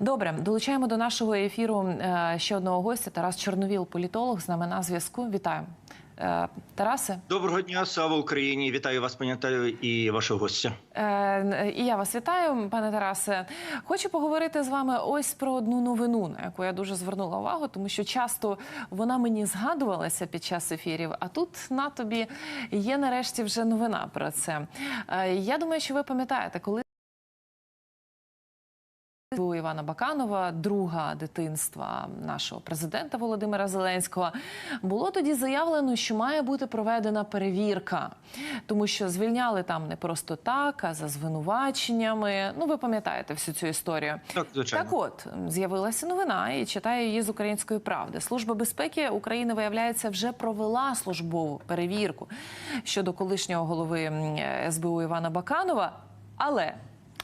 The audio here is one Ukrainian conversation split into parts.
Добре, долучаємо до нашого ефіру е, ще одного гостя. Тарас Чорновіл, політолог, з нами на зв'язку. Вітаю. Е, Тарасе, Доброго дня, слава Україні! Вітаю вас, пані і вашого гостя. Е, і я вас вітаю, пане Тарасе. Хочу поговорити з вами ось про одну новину, на яку я дуже звернула увагу, тому що часто вона мені згадувалася під час ефірів. А тут на тобі є нарешті вже новина про це. Е, Я думаю, що ви пам'ятаєте, коли. У Івана Баканова, друга дитинства нашого президента Володимира Зеленського, було тоді заявлено, що має бути проведена перевірка, тому що звільняли там не просто так, а за звинуваченнями. Ну, ви пам'ятаєте всю цю історію. Так, звичайно. Так от з'явилася новина, і читаю її з української правди. Служба безпеки України виявляється вже провела службову перевірку щодо колишнього голови СБУ Івана Баканова, але.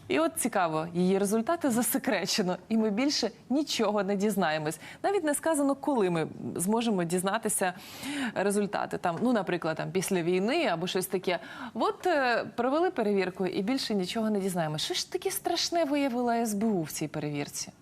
І от цікаво, її результати засекречено, і ми більше нічого не дізнаємось. Навіть не сказано, коли ми зможемо дізнатися результати. Там, ну, наприклад, там після війни або щось таке. От е, провели перевірку і більше нічого не дізнаємось. Що ж таке страшне виявила СБУ в цій перевірці?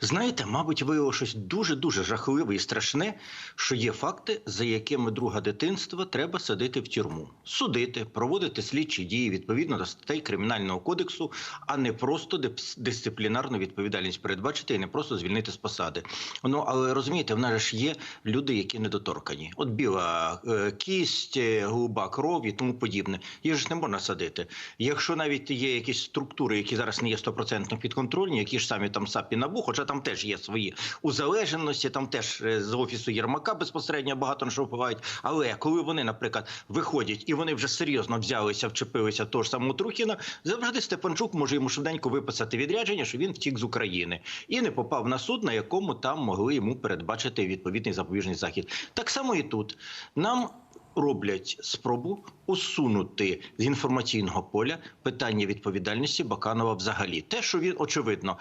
Знаєте, мабуть, виявило щось дуже дуже жахливе і страшне, що є факти, за якими друга дитинства треба садити в тюрму, судити, проводити слідчі дії відповідно до статей кримінального кодексу, а не просто дис- дисциплінарну відповідальність передбачити і не просто звільнити з посади. Ну але розумієте, в нас ж є люди, які недоторкані. От біла е, кість, е, голуба кров і тому подібне. Їх ж не можна садити. Якщо навіть є якісь структури, які зараз не є стопроцентно підконтрольні, які ж самі там САП і НАБУ, хоча там теж є свої узалеженості, там теж е, з офісу Єрмака безпосередньо багато на що впливають. Але коли вони, наприклад, виходять і вони вже серйозно взялися, вчепилися того ж самого Трухіна, завжди Степанчук може йому швиденько виписати відрядження, що він втік з України і не попав на суд, на якому там могли йому передбачити відповідний запобіжний захід. Так само і тут нам. Роблять спробу усунути з інформаційного поля питання відповідальності Баканова взагалі. Те, що він очевидно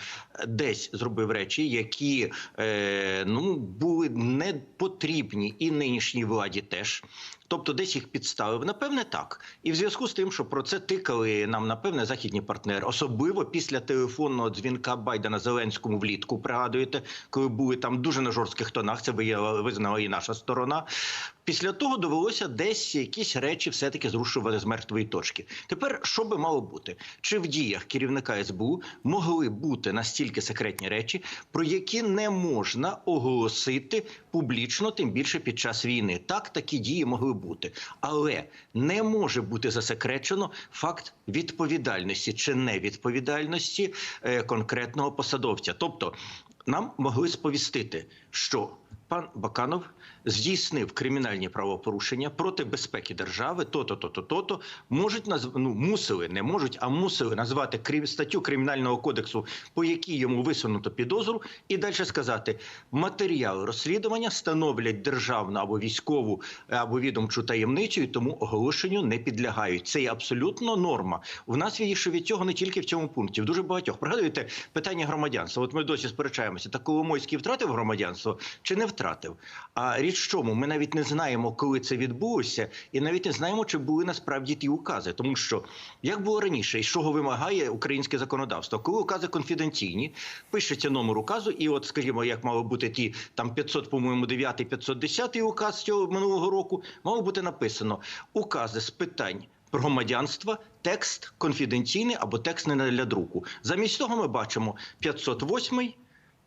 десь зробив речі, які е, ну були не потрібні і нинішній владі теж. Тобто, десь їх підставив. Напевне, так. І в зв'язку з тим, що про це тикали нам, напевне, західні партнери, особливо після телефонного дзвінка Байдена Зеленському влітку. Пригадуєте, коли були там дуже на жорстких тонах. Це визнала і наша сторона. Після того довелося десь якісь речі все-таки зрушувати з мертвої точки. Тепер що би мало бути? Чи в діях керівника СБУ могли бути настільки секретні речі, про які не можна оголосити публічно, тим більше під час війни? Так, такі дії могли бути, але не може бути засекречено факт відповідальності чи невідповідальності е, конкретного посадовця. Тобто нам могли сповістити, що пан Баканов здійснив кримінальні правопорушення проти безпеки держави, то-то, то-то, то-то, можуть назв... ну, мусили, не можуть, а мусили назвати крім статтю кримінального кодексу, по якій йому висунуто підозру, і далі сказати, матеріали розслідування становлять державну або військову або відомчу таємницю, і тому оголошенню не підлягають. Це є абсолютно норма. У нас є ще від цього не тільки в цьому пункті, в дуже багатьох. Пригадуєте питання громадянства. От ми досі сперечаємося, так Коломойський втратив громадянство чи не втратив? А річ в чому? Ми навіть не знаємо, коли це відбулося, і навіть не знаємо, чи були насправді ті укази. Тому що як було раніше, і чого вимагає українське законодавство, коли укази конфіденційні, пишеться номер указу, і от, скажімо, як мало бути ті там 500, по-моєму, 9 510 указ цього минулого року, мало бути написано укази з питань. Громадянства, текст конфіденційний або текст не для друку. Замість того ми бачимо 508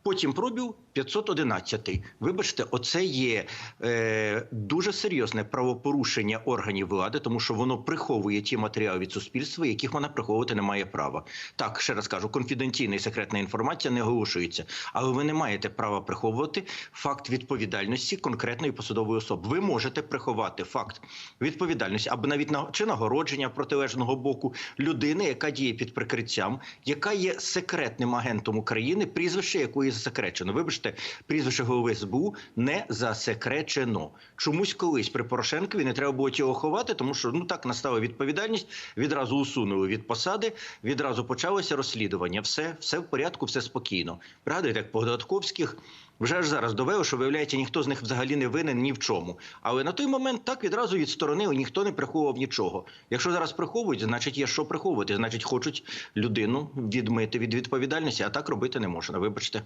Потім пробіл 511. Вибачте, оце є е, дуже серйозне правопорушення органів влади, тому що воно приховує ті матеріали від суспільства, яких вона приховувати не має права. Так, ще раз кажу, конфіденційна і секретна інформація не оголошується, але ви не маєте права приховувати факт відповідальності конкретної посадової особи. Ви можете приховати факт відповідальності або навіть на чи нагородження протилежного боку людини, яка діє під прикриттям, яка є секретним агентом України, прізвище якої засекречено. Вибачте, прізвище голови СБУ не засекречено. Чомусь колись при Порошенкові не треба було цього ховати, тому що ну так настала відповідальність. Відразу усунули від посади, відразу почалося розслідування. Все, все в порядку, все спокійно. Пригадуєте, як по Додатковських Вже аж зараз довело, що виявляється, ніхто з них взагалі не винен ні в чому. Але на той момент так відразу відсторонили, ніхто не приховував нічого. Якщо зараз приховують, значить є що приховувати. Значить, хочуть людину відмити від відповідальності, а так робити не можна. Вибачте.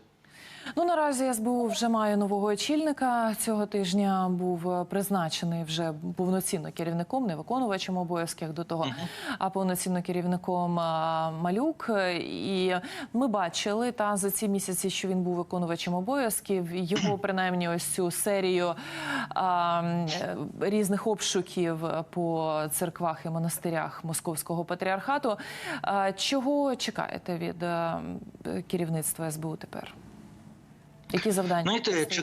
Ну наразі СБУ вже має нового очільника. Цього тижня був е, призначений вже повноцінно керівником, не виконувачем обов'язків до того, а повноцінно керівником Малюк. І ми бачили та за ці місяці, що він був виконувачем обов'язків, його принаймні ось цю серію а, е, різних обшуків по церквах і монастирях московського патріархату. А, Чого чекаєте від е, керівництва СБУ тепер? Які завдання? Знаєте.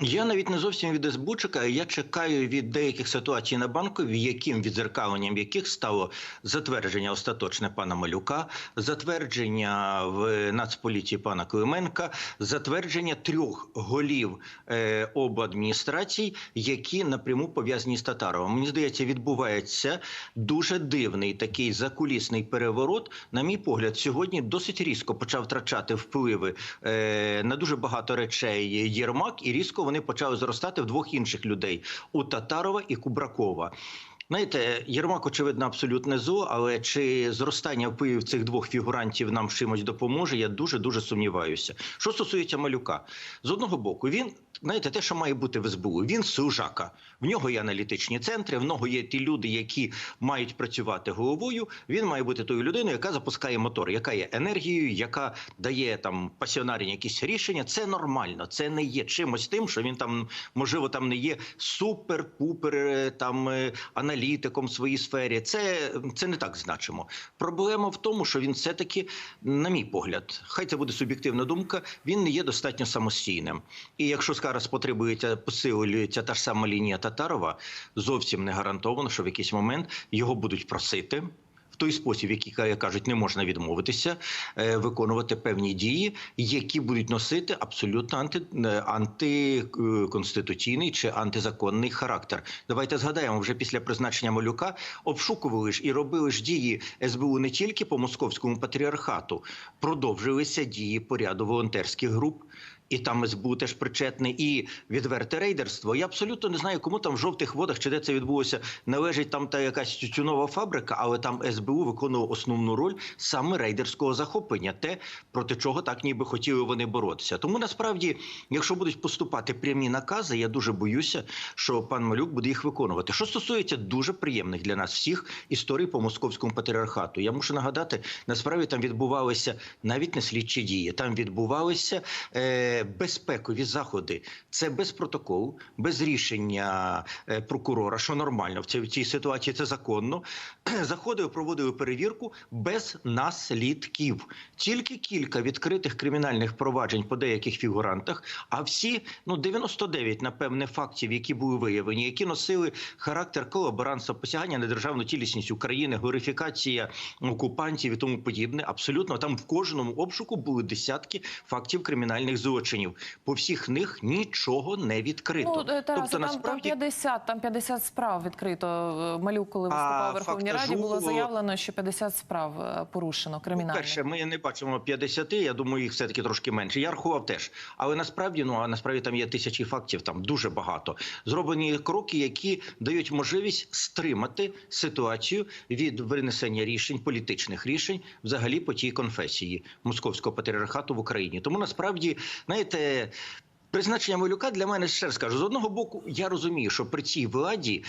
Я навіть не зовсім від СБУ чекаю. Я чекаю від деяких ситуацій на банкові, яким відзеркаленням яких стало затвердження остаточне пана Малюка, затвердження в Нацполіції пана Клименка, затвердження трьох голів е, обладміністрацій, які напряму пов'язані з Татаровим. Мені здається, відбувається дуже дивний такий закулісний переворот. На мій погляд, сьогодні досить різко почав втрачати впливи е, на дуже багато речей Єрмак, і різко вони почали зростати в двох інших людей у Татарова і Кубракова. Знаєте, Єрмак, очевидно, абсолютне зло, але чи зростання впливів цих двох фігурантів нам чимось допоможе, я дуже дуже сумніваюся. Що стосується малюка, з одного боку, він знаєте, те, що має бути в СБУ, він служака. В нього є аналітичні центри, в нього є ті люди, які мають працювати головою. Він має бути тою людиною, яка запускає мотор, яка є енергією, яка дає там пасіонарні якісь рішення. Це нормально, це не є чимось тим, що він там можливо там не є супер-пупер е, там е, аналітиком в своїй сфері. Це, це не так значимо. Проблема в тому, що він все-таки, на мій погляд, хай це буде суб'єктивна думка, він не є достатньо самостійним. І якщо зараз потребується посилюється та ж сама лінія Татарова, зовсім не гарантовано, що в якийсь момент його будуть просити. В той спосіб, який як кажуть, не можна відмовитися, е, виконувати певні дії, які будуть носити абсолютно анти, е, антиконституційний чи антизаконний характер. Давайте згадаємо, вже після призначення малюка обшукували ж і робили ж дії СБУ не тільки по московському патріархату, продовжилися дії по ряду волонтерських груп. І там СБУ теж причетний, і відверте рейдерство. Я абсолютно не знаю, кому там в жовтих водах чи де це відбулося. Належить там та якась тютюнова фабрика, але там СБУ виконував основну роль саме рейдерського захоплення, те проти чого так ніби хотіли вони боротися. Тому насправді, якщо будуть поступати прямі накази, я дуже боюся, що пан Малюк буде їх виконувати. Що стосується дуже приємних для нас всіх історій по московському патріархату, я мушу нагадати, насправді там відбувалися навіть не слідчі дії, там відбувалися. Е, безпекові заходи. Це без протоколу, без рішення е, прокурора, що нормально в цій, ситуації це законно. Заходили, проводили перевірку без наслідків. Тільки кілька відкритих кримінальних проваджень по деяких фігурантах, а всі ну 99, напевне, фактів, які були виявлені, які носили характер колаборантства, посягання на державну цілісність України, глорифікація окупантів і тому подібне. Абсолютно там в кожному обшуку були десятки фактів кримінальних злочинів. По всіх них нічого не відкрито. Ну, е, Тарасе, тобто, там, насправді, там 50, там 50 справ відкрито. Е, Малюк, коли виступав у Верховній фактажу- Раді, було заявлено, що 50 справ е, порушено кримінальних. Перше, ми не бачимо 50, я думаю, їх все таки трошки менше. Я рахував теж. Але насправді, ну а насправді там є тисячі фактів, там дуже багато. Зроблені кроки, які дають можливість стримати ситуацію від винесення рішень, політичних рішень, взагалі по тій конфесії московського патріархату в Україні. Тому насправді, знаєте. Призначення Малюка для мене ще раз скажу, з одного боку, я розумію, що при цій владі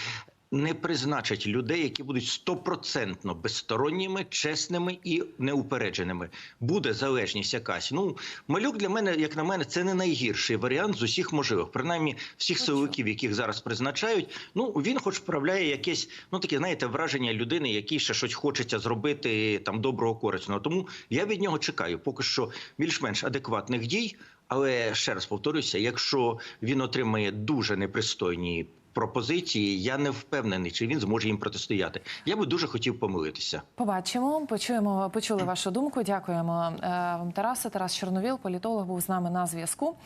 не призначать людей, які будуть стопроцентно безсторонніми, чесними і неупередженими. Буде залежність якась. Ну малюк для мене, як на мене, це не найгірший варіант з усіх можливих. Принаймні, всіх силовиків, яких зараз призначають. Ну він, хоч вправляє якесь, ну таке, знаєте, враження людини, якій ще щось хочеться зробити там доброго корисного. Тому я від нього чекаю, поки що більш-менш адекватних дій. Але ще раз повторюся: якщо він отримає дуже непристойні пропозиції, я не впевнений, чи він зможе їм протистояти. Я би дуже хотів помилитися. Побачимо, почуємо, почули вашу думку. Дякуємо е, вам, Тарасе. Тарас Чорновіл, політолог, був з нами на зв'язку.